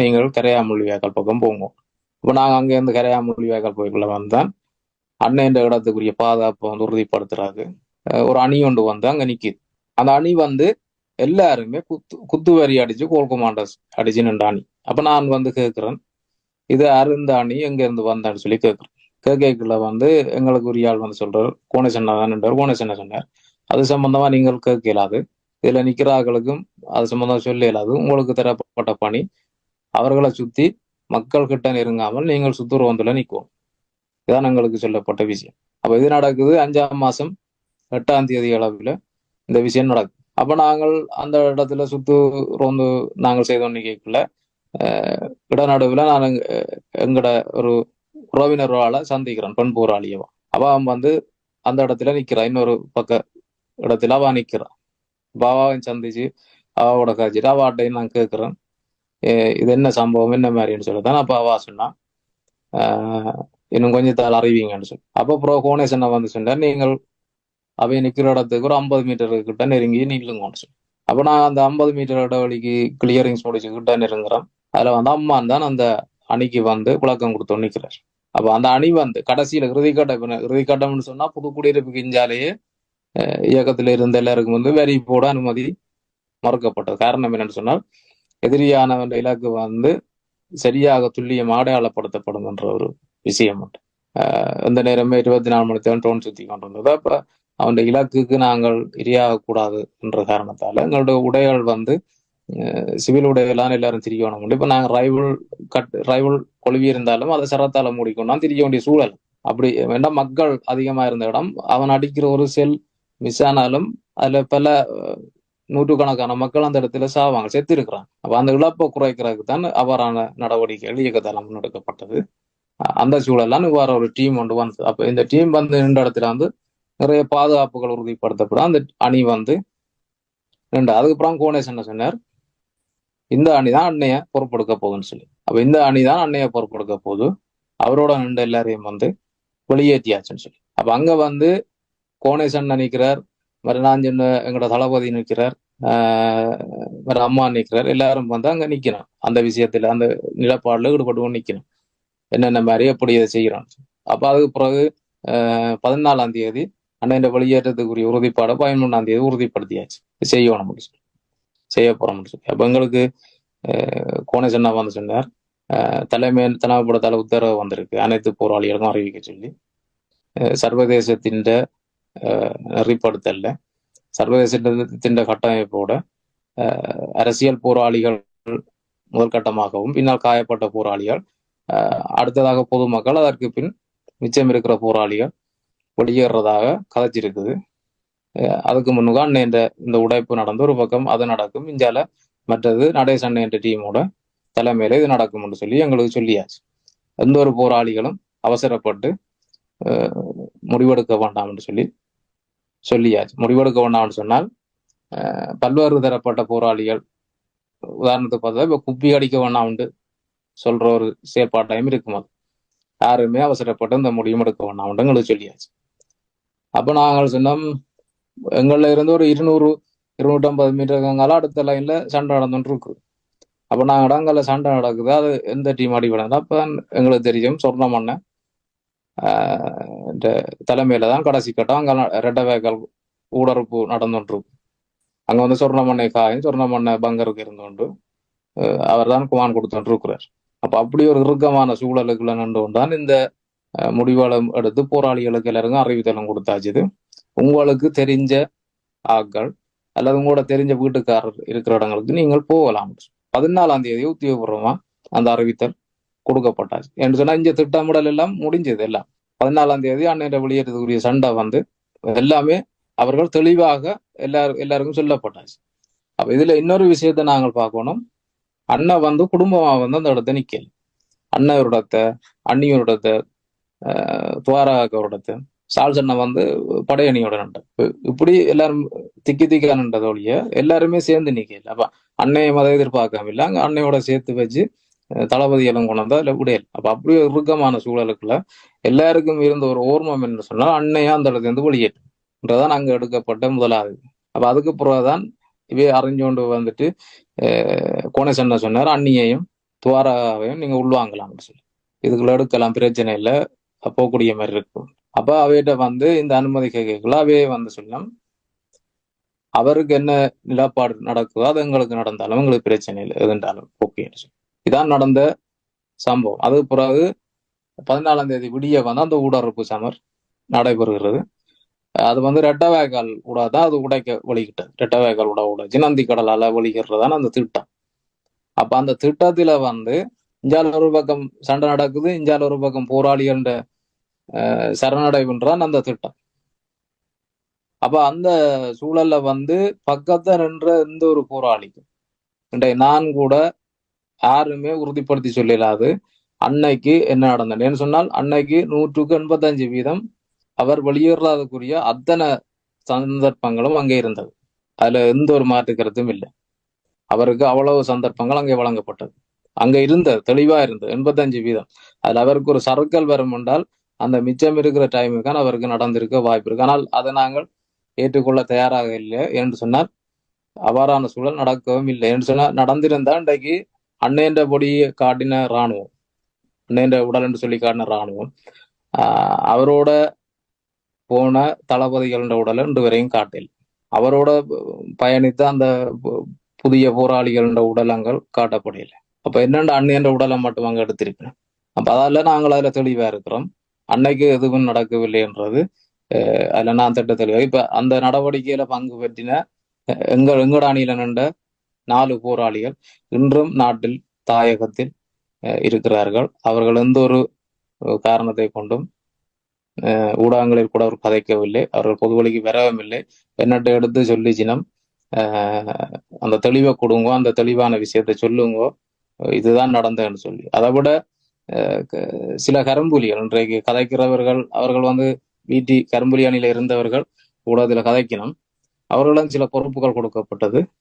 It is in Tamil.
நீங்கள் கரையாமொழி வேக்கல் பக்கம் போங்க. இப்போ நாங்கள் அங்கேருந்து கரையாமொழி வேக்கல் போய்க்குள்ள வந்தேன் அண்ணன் இடத்துக்குரிய பாதுகாப்பை வந்து உறுதிப்படுத்துறாரு. ஒரு அணி ஒன்று வந்து அங்க நிக்குது. அந்த அணி வந்து எல்லாருமே குத்து குத்து வரி அடிச்சு கோல் கமாண்டர்ஸ் அடிச்சு நின்ற அணி. அப்ப நான் வந்து கேட்குறேன் இது அருந்த அணி எங்க இருந்து வந்தான்னு சொல்லி கேட்குறேன் கேட்கல வந்து எங்களுக்கு உரிய ஆள் வந்து சொல்றாரு கோணேசன்னா தான் நின்றார் கோணேசன்னா சொன்னார். அது சம்பந்தமா நீங்கள் கேட்க இயலாது. இதுல நிக்கிறார்களுக்கும் அது சம்பந்தம் சொல்ல இயலாது. உங்களுக்கு தரப்பட்ட பணி அவர்களை சுத்தி மக்கள் கிட்ட நெருங்காமல் நீங்கள் சுத்துருவந்துல நிற்கும் இதான் எங்களுக்கு சொல்லப்பட்ட விஷயம். அப்ப இது நடக்குது அஞ்சாம் மாசம் எட்டாம் தேதி அளவில் இந்த விஷயம் நடக்குது. அப்ப நாங்கள் அந்த இடத்துல சுத்து ரோந்து நாங்கள் செய்தோம் கேட்கல. இடநடுவில் நான் எங்கட ஒரு உறவினரால சந்திக்கிறேன் பெண் போராளியவா. அவ வந்து அந்த இடத்துல நிக்கிறா இன்னொரு பக்க இடத்துல அவ நிக்கிறா. பாபாவையும் சந்திச்சு அவாவோட காய்ச்சிட்டு அவாட்டையும் நான் கேட்கிறேன் இது என்ன சம்பவம் என்ன மாதிரின்னு சொல்லித்தான் அப்போ அவா சொன்னா. ஆஹ் கொஞ்சம் கொஞ்சத்தால் அறிவிங்கன்னு சொல்லி அப்போ ப்ரோ கோணேசன் வந்து சொன்னார் நீங்கள் அவை நிற்கிற இடத்துக்கு ஒரு ஐம்பது மீட்டர் கிட்ட நெருங்கி நில்லுங்கன்னு சொல்லி அப்போ நான் அந்த ஐம்பது மீட்டர் இடைவெளிக்கு கிளியரிங்ஸ் முடிச்சுக்கிட்ட நெருங்குறேன். அதுல வந்து அம்மான் தான் அந்த அணிக்கு வந்து குழக்கம் கொடுத்து நிற்கிறார் அப்போ அந்த அணி வந்து கடைசியில் இறுதிக்கட்டம் இறுதிக்கட்டம்னு சொன்னால் புது குடியிருப்பு கிஞ்சாலேயே இயக்கத்தில் இயக்கத்துல இருந்த எல்லாருக்கும் வந்து வரி போட அனுமதி மறுக்கப்பட்டது. காரணம் என்னன்னு சொன்னால் எதிரியானவன் இலக்கு வந்து சரியாக துல்லியம் அடையாளப்படுத்தப்படும் என்ற ஒரு விஷயம் உண்டு. அஹ், எந்த நேரமே இருபத்தி நாலு மணி தேவன் டோன் சுத்தி கொண்டிருந்தது. அப்ப அவன் இலக்குக்கு நாங்கள் இரையாக கூடாது என்ற காரணத்தால எங்களுடைய உடைகள் வந்து சிவில் உடைகளான எல்லாரும் திரிக்கணும் உண்டு. இப்ப நாங்க ரைவல் கட் ரைவல் கொழுவி இருந்தாலும் அதை சரத்தால மூடிக்கொண்டா திரிக்க வேண்டிய சூழல். அப்படி வேண்டாம் மக்கள் அதிகமா இருந்த இடம் அவன் அடிக்கிற ஒரு செல் மிஸ் ஆனாலும் அதுல பல நூற்றுக்கணக்கான மக்கள் அந்த இடத்துல சாவாங்க செத்து இருக்கிறாங்க அப்ப அந்த இழப்பை குறைக்கிறதுக்கு தான் அவ்வாறான நடவடிக்கைகள் இயக்கத்தால் முன்னெடுக்கப்பட்டது. அந்த சூழல்லாம் இவ்வாறு ஒரு டீம் ஒன்று வந்து அப்ப இந்த டீம் வந்து நின்ற இடத்துல வந்து நிறைய பாதுகாப்புகள் உறுதிப்படுத்தப்படும். அந்த அணி வந்து நின்று அதுக்கப்புறம் கோணேஷ் என்ன சொன்னார்? இந்த அணி தான் அன்னைய பொறுப்பெடுக்க போகுதுன்னு சொல்லி. அப்ப இந்த அணி தான் அன்னைய பொறுப்பெடுக்க போகுது. அவரோட நின்று எல்லாரையும் வந்து வெளியேற்றியாச்சுன்னு சொல்லி. அப்ப அங்க வந்து கோணேசன் நான் சொன்ன எங்களோட தளபதி நிற்கிறார். ஆஹ் வேற அம்மா நிற்கிறார். எல்லாரும் வந்து அங்க நிக்கணும். அந்த விஷயத்துல அந்த நிலப்பாடுல ஈடுபட்டு நிக்கணும். என்னென்ன மாதிரி எப்படி இதை செய்யறோம் அப்ப அதுக்கு பிறகு ஆஹ் பதினாலாம் தேதி அண்ணன் வெளியேற்றத்துக்குரிய உறுதிப்பாடை பதிமூணாம் தேதி உறுதிப்படுத்தியாச்சு. செய்யணும் அப்படின்னு சொல்லி. செய்ய போறோம்னு சொல்லி. அப்ப எங்களுக்கு ஆஹ் கோணேசன்னா வந்து சொன்னார். ஆஹ் தலைமை தலைமைப்படத்தால உத்தரவு வந்திருக்கு. அனைத்து போராளிகளுக்கும் அறிவிக்க சொல்லி. சர்வதேசத்தின் ஆஹ் சர்வதேச சர்வதேசத்தின் கட்டமைப்போட அரசியல் போராளிகள் முதல் கட்டமாகவும் பின்னால் காயப்பட்ட போராளிகள் அடுத்ததாக பொதுமக்கள் அதற்கு பின் மிச்சம் இருக்கிற போராளிகள் வெளியேறதாக கதைச்சிருக்குது அதுக்கு முன்னுக்கு அண்ணன் என்ற இந்த உடைப்பு நடந்து ஒரு பக்கம் அது நடக்கும் இஞ்சால மற்றது நடேச அண்ணன் என்ற டீமோட தலைமையில இது நடக்கும்னு சொல்லி எங்களுக்கு சொல்லியாச்சு எந்த ஒரு போராளிகளும் அவசரப்பட்டு ஆஹ் முடிவெடுக்க வேண்டாம்னு சொல்லி சொல்லியாச்சு. முடிவெடுக்க வேண்டாம்னு சொன்னால் பல்வேறு தரப்பட்ட போராளிகள் உதாரணத்துக்கு பார்த்தா இப்போ குப்பி அடிக்க வேண்டாம்னு சொல்ற ஒரு செயற்பாட்டையும் இருக்கும்? அது யாருமே அவசரப்பட்டு இந்த முடிவும் எடுக்க வேண்டாம்னு எங்களுக்கு சொல்லியாச்சு. அப்போ நாங்கள் சொன்னோம் எங்களில் இருந்து ஒரு இருநூறு இருநூற்றம்பது மீட்டர் இருக்காங்களா அடுத்த லைன்ல சண்டை நடந்துட்டு இருக்கு. அப்போ நாங்கள் இடங்கள்ல சண்டை நடக்குது அது எந்த டீம் அடிபடாது அப்போ எங்களுக்கு தெரியும். சொர்ணமண்ண ஆஹ் தலைமையில தான் கடைசி கட்டம். அங்க ரெட்டவேக்கல் ஊடறுப்பு நடந்துட்டு அங்க வந்து சொர்ணமண்ணை காயும் சொர்ணமண்ணை பங்கருக்கு இருந்தோண்டு அவர் தான் குமான் கொடுத்துட்டு இருக்கிறார். அப்ப அப்படி ஒரு இறுக்கமான சூழலுக்குள்ள நின்று தான் இந்த முடிவாளை எடுத்து போராளிகளுக்கு எல்லாருக்கும் அறிவித்தலும் கொடுத்தாச்சுது உங்களுக்கு தெரிஞ்ச ஆக்கள் அல்லது உங்களோட தெரிஞ்ச வீட்டுக்காரர் இருக்கிற இடங்களுக்கு நீங்கள் போகலாம். பதினாலாம் தேதி உத்தியோகபூர்வமா அந்த அறிவித்தல் கொடுக்கப்பட்டாச்சு. என்று சொன்னா இந்த திட்டமிடல் எல்லாம் முடிஞ்சது எல்லாம். பதினாலாம் தேதி அன்னைய வெளியேற்றத்துக்குரிய சண்டை வந்து எல்லாமே அவர்கள் தெளிவாக எல்லாரும் எல்லாருக்கும் சொல்லப்பட்டாச்சு. அப்ப இதுல இன்னொரு விஷயத்தை நாங்கள் பார்க்கணும். அண்ணன் வந்து குடும்பமா வந்து அந்த இடத்த நிக்கல. அண்ணன் ஒரு இடத்த அண்ணியோட இடத்த இடத்த சால்ஸ் அண்ணன் வந்து படையணியோட நண்ட இப்படி எல்லாரும் திக்கி திக்கா நின்றத ஒழிய எல்லாருமே சேர்ந்து நிக்கல. அப்ப அன்னையை மத எதிர்பார்க்காம இல்லை அங்க அன்னையோட சேர்த்து வச்சு தளபதி எல்லாம் கொண்டு வந்தா இல்ல விடையல் அப்ப அப்படி இறுக்கமான சூழலுக்குள்ள எல்லாருக்கும் இருந்த ஒரு ஓர்மம் என்று சொன்னால் அன்னையா அந்த இடத்துல இருந்து வெளியேற்றதான் அங்க எடுக்கப்பட்ட முதலாவது. அப்ப அதுக்கு பிறகுதான் இவே அறிஞ்சோண்டு வந்துட்டு அஹ், கோணேசன் சொன்னார் அன்னியையும் துவாராவையும் நீங்க உள்வாங்கலாம்னு சொல்லி. இதுக்குள்ள எடுக்கலாம் பிரச்சனை இல்லை போகக்கூடிய மாதிரி இருக்கும். அப்ப அவையிட்ட வந்து இந்த அனுமதி கேட்கல அவையே வந்து சொல்லலாம் அவருக்கு என்ன நிலப்பாடு நடக்குதோ அது எங்களுக்கு நடந்தாலும் எங்களுக்கு பிரச்சனை இல்லை எதுன்றாலும் ஓகேன்னு சொல்லி. இதான் நடந்த சம்பவம். அது பிறகு பதினாலாம் தேதி விடிய வந்து அந்த ஊடறுப்பு சமர் நடைபெறுகிறது. அது வந்து ரெட்டவேக்கால் ஊடா தான் அது உடைக்க வழிகிட்டது ரெட்டவேக்கால் உட உடைச்சு நந்தி கடலால வழிகிறதான அந்த திட்டம். அப்ப அந்த திட்டத்துல வந்து இஞ்சால ஒரு பக்கம் சண்டை நடக்குது இஞ்சால ஒரு பக்கம் போராளிகள்ன்ற சரணடைவுன்றான் அந்த திட்டம். அப்ப அந்த சூழல்ல வந்து பக்கத்துல நின்ற எந்த ஒரு போராளிக்கும் இன்றைய நான் கூட யாருமே உறுதிப்படுத்தி சொல்லலாது அன்னைக்கு என்ன நடந்ததுன்னு சொன்னால் அன்னைக்கு நூற்றுக்கு எண்பத்தஞ்சு வீதம் அவர் வெளியேறாதக்குரிய அத்தனை சந்தர்ப்பங்களும் அங்கே இருந்தது. அதுல எந்த ஒரு மாற்று கருத்தும் இல்லை. அவருக்கு அவ்வளவு சந்தர்ப்பங்கள் அங்கே வழங்கப்பட்டது. அங்க இருந்தது தெளிவா இருந்தது எண்பத்தஞ்சு வீதம். அதுல அவருக்கு ஒரு சர்க்கல் வரும் என்றால் அந்த மிச்சம் இருக்கிற டைமுக்கான அவருக்கு நடந்திருக்க வாய்ப்பு இருக்கு. ஆனால் அதை நாங்கள் ஏற்றுக்கொள்ள தயாராக இல்லை என்று சொன்னால் அவ்வாறான சூழல் நடக்கவும் இல்லை. என்று சொன்னால் நடந்திருந்தா இன்றைக்கு அண்ணேன்ற பொடியை காட்டின இராணுவம் அண்ணேன்ற உடல் என்று சொல்லி காட்டின இராணுவம் அவரோட போன தளபதிகள உடலை இன்று வரையும் காட்டில். அவரோட பயணித்த அந்த புதிய போராளிகள உடலங்கள் காட்டப்படையில அப்ப என்னென்ன அன்னையன்ற உடலை மட்டும் அங்க எடுத்திருக்கேன் அப்ப அதால நாங்கள் அதுல தெளிவா இருக்கிறோம். அன்னைக்கு எதுவும் நடக்கவில்லைன்றது அதுல நான் திட்ட தெளிவாக. இப்ப அந்த நடவடிக்கையில பங்கு பெற்றின எங்கள் எங்கட அணியில நின்ற நாலு போராளிகள் இன்றும் நாட்டில் தாயகத்தில் இருக்கிறார்கள். அவர்கள் எந்த ஒரு காரணத்தை கொண்டும் ஊடகங்களில் கூட அவர் கதைக்கவில்லை. அவர்கள் பொதுவழிக்கு வரவும் இல்லை என்னட்ட எடுத்து சொல்லிச்சினம் அந்த தெளிவை கொடுங்கோ அந்த தெளிவான விஷயத்தை சொல்லுங்கோ இதுதான் நடந்ததுன்னு சொல்லி. அதை விட சில கரும்புலிகள் இன்றைக்கு கதைக்கிறவர்கள் அவர்கள் வந்து வீட்டி கரும்புலி அணியில இருந்தவர்கள் ஊடகத்தில் கதைக்கணும். அவர்களும் சில பொறுப்புகள் கொடுக்கப்பட்டது.